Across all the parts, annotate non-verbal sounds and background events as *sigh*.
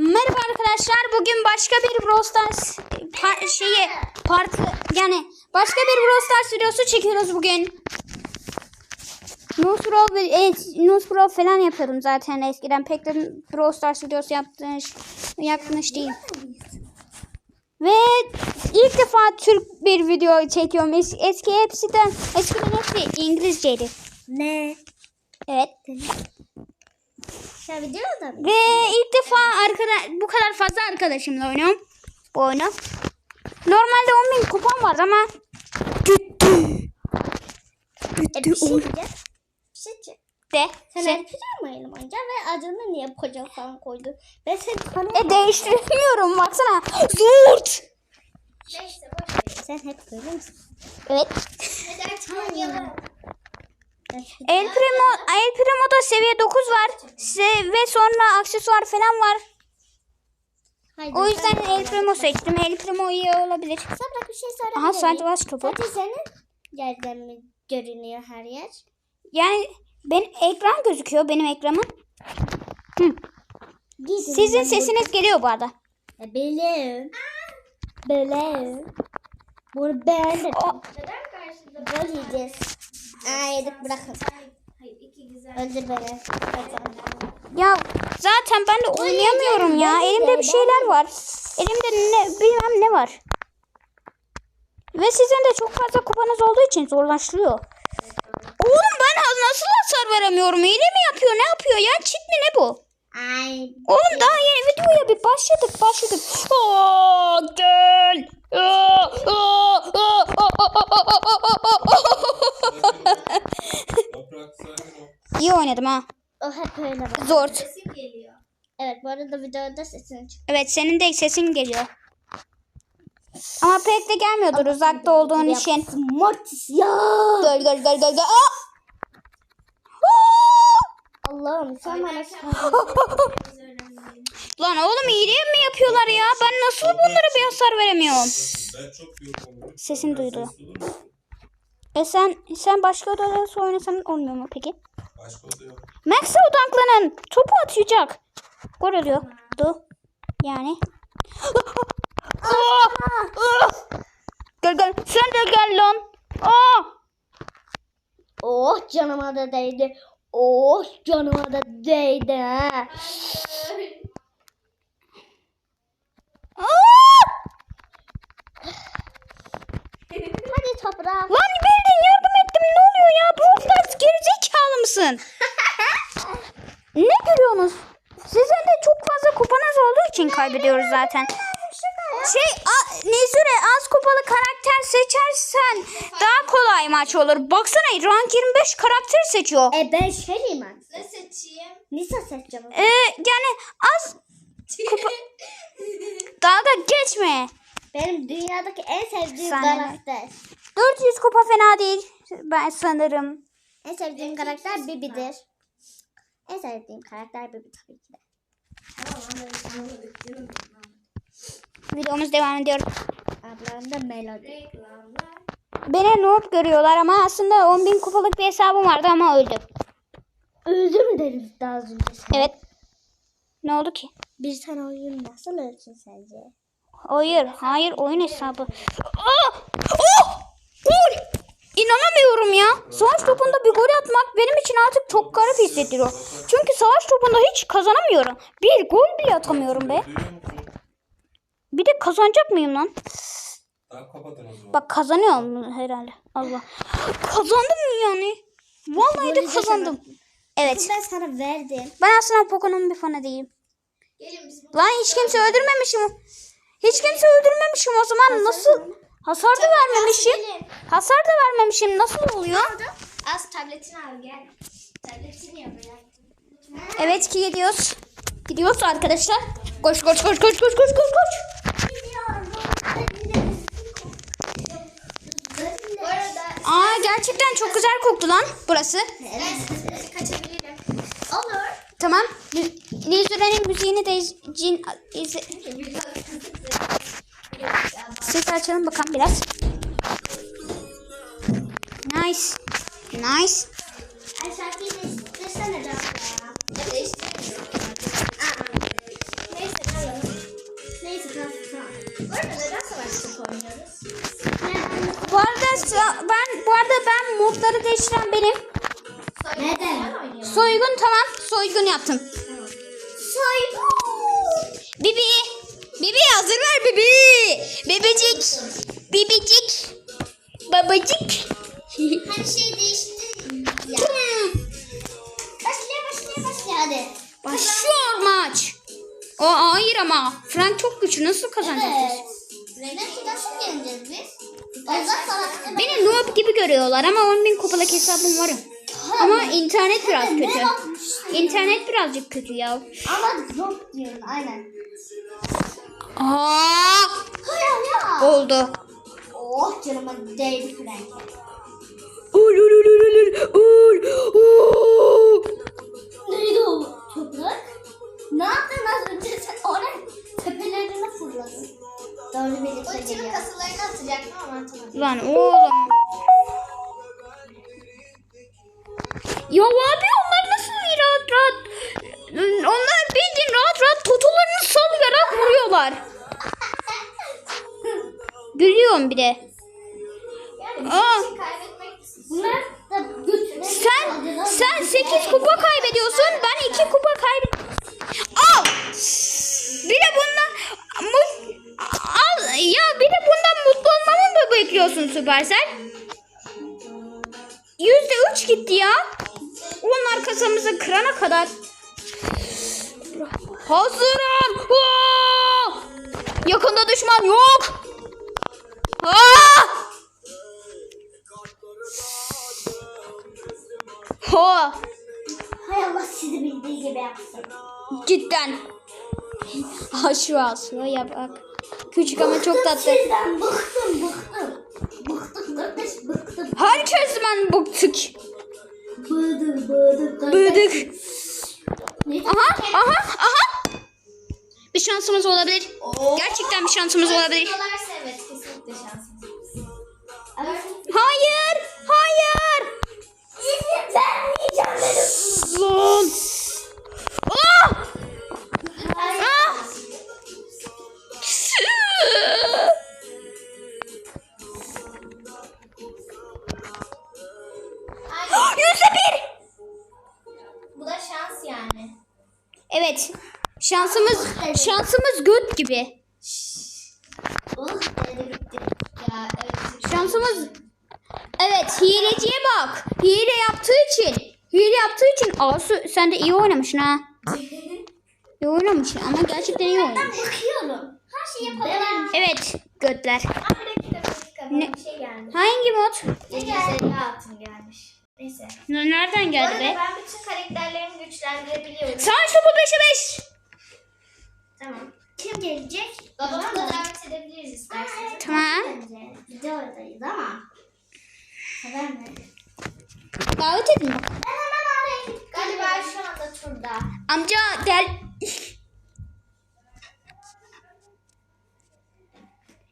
Merhaba arkadaşlar. Bugün başka bir Brawl Stars par- şeyi parti yani başka bir Brawl Stars videosu çekiyoruz bugün. Nus Brawl ve- evet, Nus Brawl falan yapıyordum zaten eskiden. Pek de Brawl Stars videosu yapmış, yapmış değil. Ve ilk defa Türk bir video çekiyorum. Es- eski hepsinden eskiden hepsi İngilizceydi. Ne? Evet. Ve ilk defa arkada bu kadar fazla arkadaşımla oynuyorum. Bu oyunu. Normalde 10 bin kupon var ama gitti. E, bir şey. Bir şey diyeceğim. De. Sen mi oynamayınca ve adını niye koca falan koydun? Ben seni e tanıyorum. değiştiremiyorum baksana. Zurt. Neyse boş ver. Sen hep böyle misin? Evet. Aç oynayalım. El Primo, El Primo'da seviye 9 var. Se ve sonra aksesuar falan var. Haydi, O yüzden sen- El Primo seçtim. El Primo iyi olabilir. Sana bir şey sorabilir Aha baş topu. Sadece senin yerden mi görünüyor her yer? Yani ben ekran gözüküyor benim ekranım. Hı. Gidin Sizin sesiniz geliyor bu arada. burada- Biliyorum. Biliyorum. Bunu beğendim. O- Neden karşında? Gol yiyeceğiz. Aa yedik bırakın. Öldür beni. Ya zaten ben de oynayamıyorum ya. Elimde bir şeyler var. Elimde ne bilmem ne var. Ve sizin de çok fazla kupanız olduğu için zorlaştırıyor. Oğlum ben nasıl hasar veremiyorum? Hile mi yapıyor? Ne yapıyor ya? Çit mi ne bu? Ay. Oğlum daha yeni videoya bir başladık başladık. Aa, gel. Aa, aa, aa, Toprak sakin ol. İyi oynadım ha. O hep öyle bak. Zor. Evet bu arada videoda sesini çık. Evet senin de sesin geliyor. Ama pek de gelmiyordur uzakta olduğun için. Mortis ya. Gel gel gel gel gel. Aa! Allah'ım sen bana *laughs* Lan oğlum iyiliği mi yapıyorlar ya? Ben nasıl bunlara bir hasar veremiyorum? Sesini duydu. E sen sen başka odada oynasan olmuyor mu peki? Başka oda yok. Max'e odaklanın. Topu atacak. Gol oluyor. Du. Yani. Aa! Aa! Gel gel. Sen de gel lan. Aa! Oh canıma da değdi. Oh canıma da değdi! Hadi toprak. Lan bildin yardım ettim. Ne oluyor ya? Brawl Stars gerizekalı mısın? ne görüyorsunuz? Sizin de çok fazla kupanız olduğu için kaybediyoruz zaten. Şey a, Nezire az kupalı karakter seçersen daha kolay maç olur. Baksana rank 25 karakter seçiyor. E ben şeyim ben. Ne seçeyim? Nisa seçeceğim. Ee, yani az kupa... *laughs* daha da geçme. Benim dünyadaki en sevdiğim Sen- karakter. 400 kupa fena değil ben sanırım. En sevdiğim karakter Bibi'dir. En sevdiğim karakter Bibi tabii ki de. Videomuz devam ediyor. Ablam da. Reklamlar. Beni noob görüyorlar ama aslında 10.000 kupalık bir hesabım vardı ama öldü. Öldü mü deriz daha az önce sen? Evet. Ne oldu ki? Bir tane oyun nasıl ölsün sence? Hayır, hayır oyun hesabı. Aa! Oh! Gol! İnanamıyorum ya. Savaş topunda bir gol atmak benim için artık çok garip hissettiriyor. Çünkü savaş topunda hiç kazanamıyorum. Bir gol bile atamıyorum be. Bir de kazanacak mıyım lan? Bak kazanıyorum herhalde. Allah. Kazandım mı yani? Vallahi de kazandım. Evet. Ben sana verdim. Ben aslında Poco'nun bir fanı değilim. Gelin biz bu Lan hiç kimse öldürmemişim. Hiç kimse öldürmemişim o zaman nasıl? Hasar da vermemişim. Hasar da vermemişim. Nasıl oluyor? Az tabletini al gel. Tabletini yapacağım. Evet ki gidiyoruz. Gidiyoruz arkadaşlar. Koş koş koş koş koş koş koş koş. Aa gerçekten çok güzel koktu lan burası. kaçabilirim. Olur. Tamam. Lizure'nin müziğini de iz, cin, iz, Sesi açalım bakalım biraz. Nice. Nice. Ay şarkıyı ya. Değiştirmiyorum. Neyse tamam. Bu arada neden? Bu arada ben bu arada ben modları değiştiren benim. Neden? Soygun tamam. Soygun yaptım. Soygun. Bibi. Bibi hazır ver Bibi. Bebecik. Bibicik. Babacık. Her şey değişti. Ya. Başlaya başlaya başlaya hadi. Başlıyor maç. O hayır ama. Frank çok güçlü. Nasıl kazanacağız? Evet. Neden nasıl yeneceğiz biz? Beni noob gibi görüyorlar ama 10 bin kupalık hesabım var. Ama internet biraz Ne kötü. İnternet birazcık kötü ya. Ama yok diyorsun aynen. Aa, oldu. Oh canıma değdi Frank. Ul ul ul ul ul ul. Neydi o toprak? Ne yaptın az önce sen onun tepelerine fırladın. Doğru birlikte Ultimin geliyor. kasılarını atacaktım ama atamadım. Lan oğlum. Ya abi onlar nasıl rahat rahat. Onlar bildiğin rahat rahat totolarını sallayarak vuruyorlar. Gülüyorum bir de. Yani Aa. Bildiği gibi yapsın. Cidden. Aşağı aşağıya bak. Küçük ama çok tatlı. Sizden bıktım bıktım. Bıktım kardeş bıktım. Herkesten bıktık. Kardeş. Bıdık. Ne? Aha, aha, aha. Bir şansımız olabilir. Gerçekten bir şansımız olabilir. Dolarsa evet kesinlikle şansımız. Evet. Hayır, hayır. İzin vermeyeceğim dedim. Lan. Hayır. Ah! Yüzde bir. Bu da şans yani. Evet. Şansımız şansımız göt gibi. Oh dedi bitti. Ya evet. Şansımız Evet hileciye bak. Hile yaptığı için. Hile yaptığı için Asu sen de iyi oynamışsın ha. İyi oynamışsın ama gerçekten iyi oynamış. Bakıyorum. Her şeyi yapalım. Evet götler. Aa, bir dakika bir dakika. Bana Ne? bir şey gelmiş. Hangi mod? Ne geldi? altın gelmiş. Neyse. Nereden Bu geldi be? ben bütün karakterlerimi güçlendirebiliyorum. Savaş topu 5'e 5. Tamam. Kim gelecek? Babamı da davet edebiliriz isterseniz. Tamam. Bence videodayız ama. Haber mi? Davet edin bakalım. Ben. Galiba şu anda turda. Amca gel.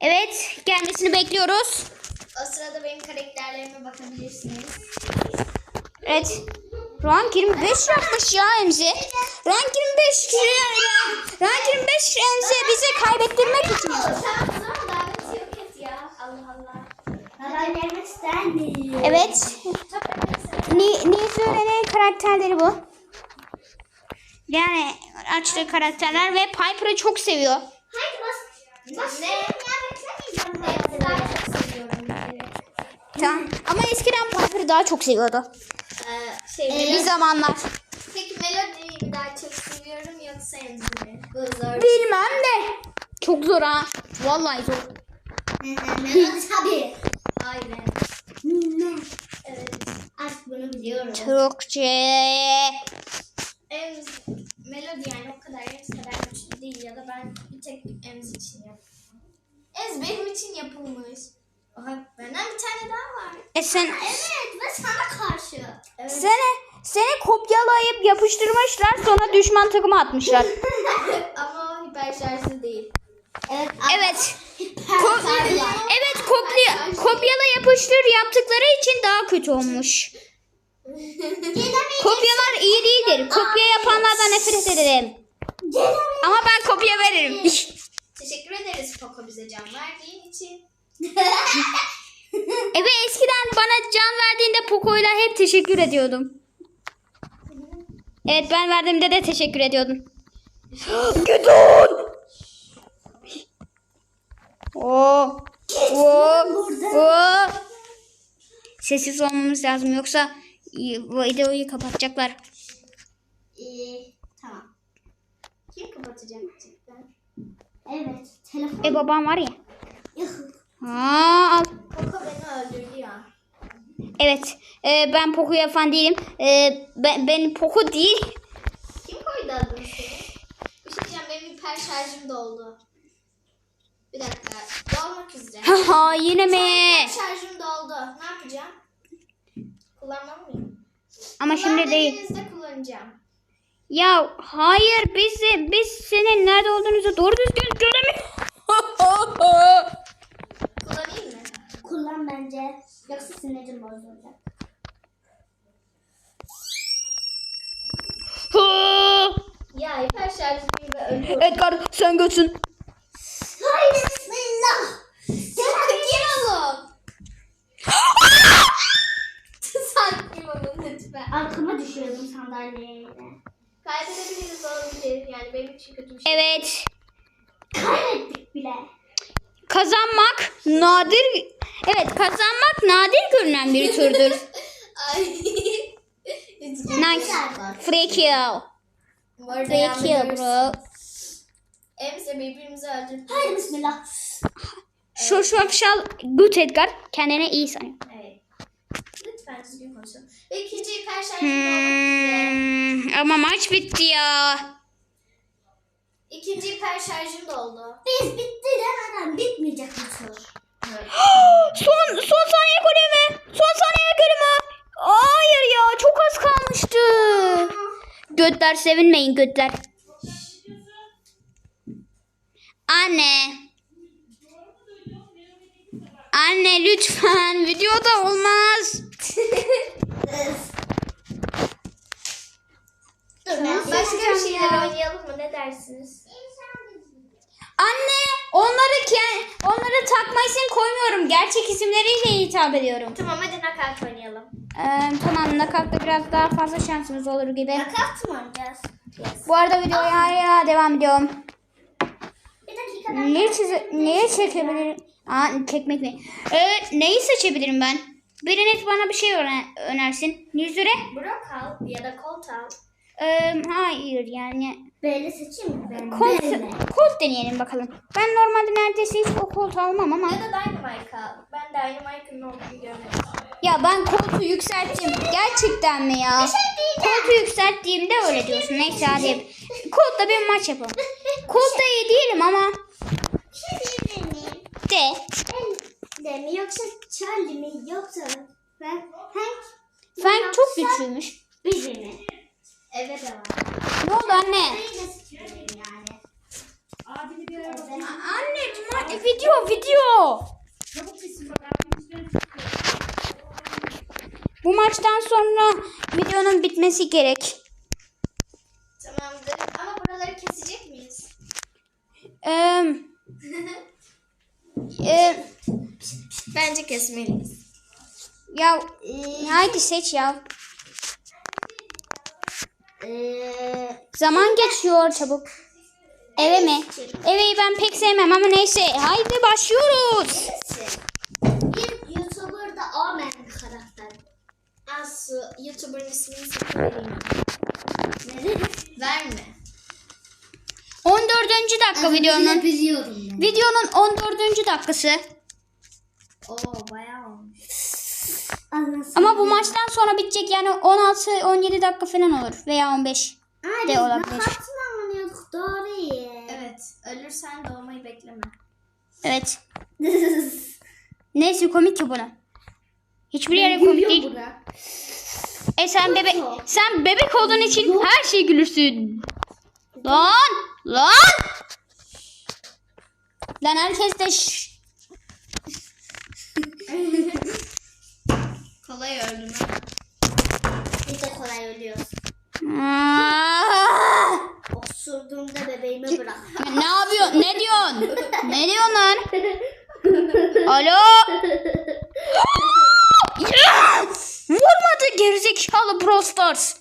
Evet gelmesini bekliyoruz. O sırada benim karakterlerime bakabilirsiniz. Evet. Rank 25 yapmış ya Emzi. Rank 25 Rank 25 Emzi bize kaybettirmek için. Tamam o zaman daveti yok et ya. Allah Allah. Haber gelmek ister miyim? Evet. Ni Niflören'in karakterleri bu. Yani açtığı karakterler ve Piper'ı çok seviyor. Haydi bas. Bas. Ne? Tamam. Ama eskiden Piper'ı daha çok seviyordu. Ee, şey, Bir Melody, zamanlar. peki Melody'yi mi daha çok seviyorum yoksa zor. Bilmem de. Çok zor ha. Vallahi zor. Melodi tabii. Aynen. Artık bunu biliyorum. Türkçe. Emz, Melody yani o kadar Emz kadar güçlü değil ya da ben bir tek Emz için yaptım. Emz benim için yapılmış. Oha benden bir tane daha var. E sen Evet ve sana karşı. Evet. seni seni kopyalayıp yapıştırmışlar sonra düşman takıma atmışlar. *laughs* Ama o hiper şarjlı değil. Evet. Evet. Ko- evet kopya kopyala yapıştır yaptıkları için daha kötü olmuş. Kopyalar iyi değildir. Kopya yapanlardan nefret ederim. Ama ben kopya veririm. *laughs* Teşekkür ederiz Poco bize can verdiğin için. *laughs* Evet eskiden bana can verdiğinde Poco'yla hep teşekkür ediyordum. Evet ben verdiğimde de teşekkür ediyordum. *gasps* Gidon! Oo. Oo. Oo. Sessiz olmamız lazım yoksa videoyu kapatacaklar. Ee, tamam. Kim kapatacak cidden? Evet. Telefon. E babam var ya. Aa, al. Koko beni öldürdü ya. Evet. e, ben Poco'ya fan değilim. E, ben, ben Poco değil. Kim koydu adını? Bir şey diyeceğim benim hiper şarjım doldu. Bir dakika. Dolmak üzere. Haha yine mi? Şarjım doldu. Ne yapacağım? Kullanmam mıyım? Ama şimdi değil. Kullandığınızda kullanacağım. Ya hayır biz biz senin nerede olduğunuzu doğru düzgün göremiyoruz. *laughs* Kullanayım mı? Kullan bence. Yoksa sinirim bozulacak. *laughs* Ya hiper şarjım gibi ölüyorum. Edgar sen götün. Hayır bismillah. Sakin. Sakin olun lütfen. Arkama düşüyordum sandalyeyle. Kaybedebiliriz olabilir. Yani benim için kötü bir şey. Evet. Kaybettik bile. Kazanmak nadir Evet kazanmak nadir görünen bir türdür. *laughs* Ay. nice. Free kill. Free kill bro. Emse birbirimizi öldürdük. Hayır bismillah. Şu şapşal gut Edgar kendine iyi sanıyor. Evet. Lütfen düzgün konuşalım. İkinci hiper şarjım olmak üzere. Hmm, ama maç bitti ya. İkinci hiper şarjım doldu. Biz bitti demeden bitmeyecek bu tur. Evet. *gasps* son son saniye golü mü? Son saniye golü mü? Hayır ya çok az kalmıştı. Götler sevinmeyin götler. Anne. Anne lütfen videoda olmaz. Başka bir şeyler oynayalım mı? Ne dersiniz? Anne onları ke- onları takma isim koymuyorum. Gerçek isimleriyle hitap ediyorum. Tamam hadi nakavt oynayalım. Ee, tamam nakavtta biraz daha fazla şansımız olur gibi. Nakavt mı oynayacağız? Bu arada videoya ya devam ediyorum. Dakika Ne çize neye çekebilirim? Aa çekmek mi? Ee, neyi seçebilirim ben? Biriniz bana bir şey öner önersin. Yüzüre? Brok al ya da Colt al. Ee, hayır yani. Böyle seçeyim mi? Ben böyle. Colt deneyelim bakalım. Ben normalde neredeyse hiç o Colt almam ama. Ya da Dynamite al. Ben Dynamite'ın olduğunu görmedim. Ya ben Colt'u yükselttim. Gerçekten mi ya? Colt'u yükselttiğimde öyle diyorsun. Neyse hadi. Colt'la bir maç yapalım. Colt'ta iyi değilim ama. Bir şey diyebilir miyim? De. Ben de mi yoksa Charlie mi yoksa ben Hank Frank çok güçlüymüş. biri mi? Evet de var. Ne oldu anne? Anne ma- video video. Bu maçtan sonra videonun bitmesi gerek. Tamamdır. Ama buraları kesecek miyiz? Ee, *laughs* e, Bence kesmeliyiz. ya haydi seç ya. Eee Zaman geçiyor çabuk. Eve mi? Eve'yi ben pek sevmem ama neyse. Haydi başlıyoruz. bir YouTuber'da Omen karakter. Asu YouTuber'ın ismini sana vereyim. Verme. 14. dakika videonun. biliyorum ben. Videonun 14. dakikası. Oo bayağı Anlasın. Ama bu maçtan sonra bitecek yani 16-17 dakika falan olur veya 15. Ay, de olabilir. oynuyorduk? Doğru. Evet. Ölürsen doğmayı bekleme. Evet. *laughs* Neyse komik ki bunu. Hiçbir yere komik değil. buna. E sen bebek sen bebek olduğun için her şey gülürsün. Lan lan. Lan herkes de. *laughs* Kolay öldüm. Biz de kolay ölüyoruz. *laughs* Osurduğumda bebeğimi bırak. ne yapıyorsun? Ne diyorsun? Ne diyorsun lan? Alo? Ya! *gasps* Vurmadı gerizekalı Brawl Stars.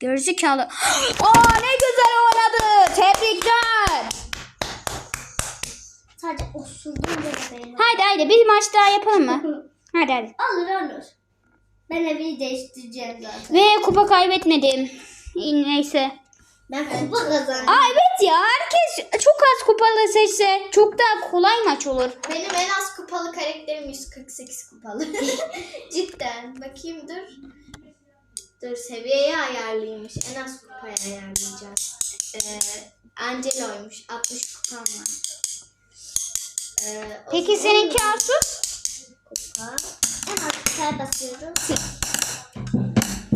Gerizekalı. *gasps* Aa ne güzel oynadı. Tebrikler. Sadece osurdum da benim. Haydi haydi bir maç daha yapalım mı? *laughs* Hadi hadi. Olur olur. Ben evi değiştireceğim zaten. Ve kupa kaybetmedim. İyi, Neyse. Ben kupa kazandım. Aa evet ya herkes çok az kupalı seçse çok daha kolay maç olur. Benim en az kupalı karakterim 148 kupalı. *laughs* Cidden. Bakayım dur. Dur seviyeyi ayarlıymış. En az kupaya ayarlayacağım. Ee, Angelo'ymuş. 60 kupam var. Ee, o Peki zaman seninki Asus? Kupa. En kutuya basıyoruz.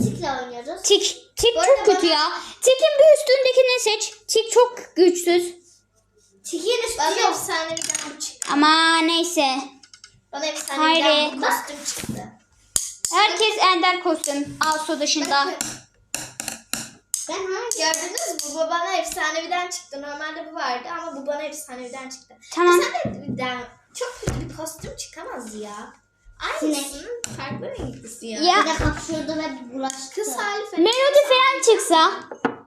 Tikle oynuyoruz. Tik. Tik Bu çok kötü ya. Tik'in bir üstündekini seç. Tik çok güçsüz. Tikin üstü Bana yok. çıktı. Ama neyse. Bana efsaneviden Hayri. bu kostüm çıktı. Herkes ender kostüm. Asu dışında. Ben hangi? Gördünüz mü? Bu bana efsaneviden çıktı. Normalde bu vardı ama bu bana efsaneviden çıktı. Tamam. Efsaneviden çok kötü bir kostüm çıkamaz ya. Aynısının farklı renklisi ya. Ya. Bir de hapşurdu ve bulaştı. Kız hali falan. Melodi falan çıksa.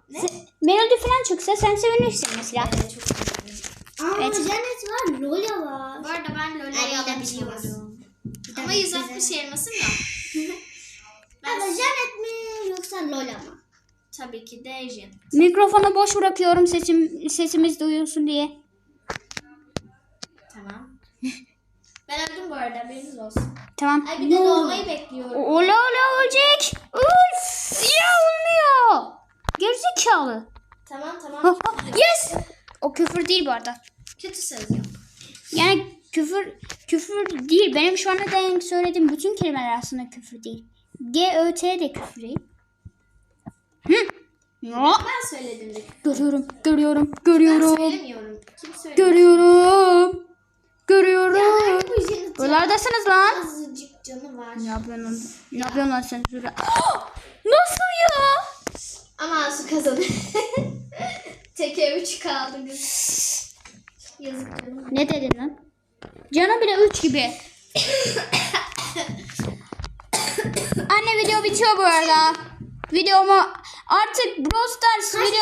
Ne? se- Melodi falan çıksa sen sevinirsin mesela. Evet, çok güzel. Aa Evet. Janet var. Lola var. Bu arada ben Ay, Lola'yı bir de alabiliyorum. Bir Ama de 160 elmasım yok. Ama Janet mi yoksa Lola mı? Tabii ki de Jin. Mikrofonu boş bırakıyorum sesim sesimiz duyulsun diye. Tamam. ben öldüm bu arada haberiniz olsun. Tamam. Ay bir de doğmayı bekliyorum. Ola ola ölecek. Uf. Ya olmuyor. Gerizekalı. Tamam Ha, tamam. ha, Yes. O küfür değil bu arada. Kötü söz yok. Yani küfür küfür değil. Benim şu ana denk söylediğim bütün kelimeler aslında küfür değil. G, Ö, T de küfür değil. Hı. Ya. Ben söyledim de. Görüyorum, görüyorum, Ben görüyorum, söylemiyorum. Kim söylüyor? görüyorum, görüyorum. Buralardasınız lan. azıcık canı var. Ne yapıyorsun? Ne yapıyorsun lan sen şurada? Nasıl ya? Ama Asu kazanır. *laughs* Teke 3 kaldı kız. Yazık canım. Ne dedin lan? Canı bile 3 gibi. *coughs* Anne video bitiyor bu arada. Videomu artık Brawl Stars video...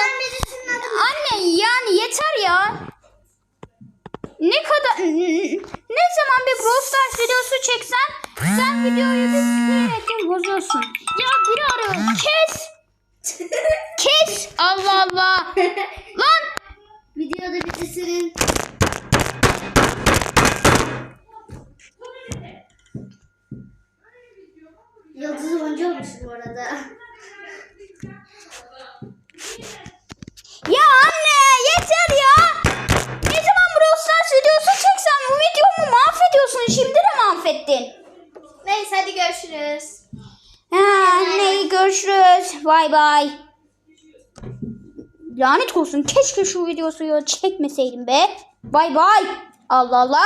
Anne yani yeter ya. Ne kadar... Ne zaman bir Brawl videosu çeksen sen videoyu bir sürekli bozuyorsun. Ya biri arıyor. Kes. Kes. Allah Allah. Lan. Videoda bitisinin Yıldız oyuncu olmuş bu arada. Ya anne yeter ya. Ne zaman Brawl Stars videosu çeksen o videomu mahvediyorsun. Şimdi de mahvettin. Neyse hadi görüşürüz. Ha, anne görüşürüz. Bay bay. Lanet olsun. Keşke şu videosu çekmeseydim be. Bay bay. Allah Allah.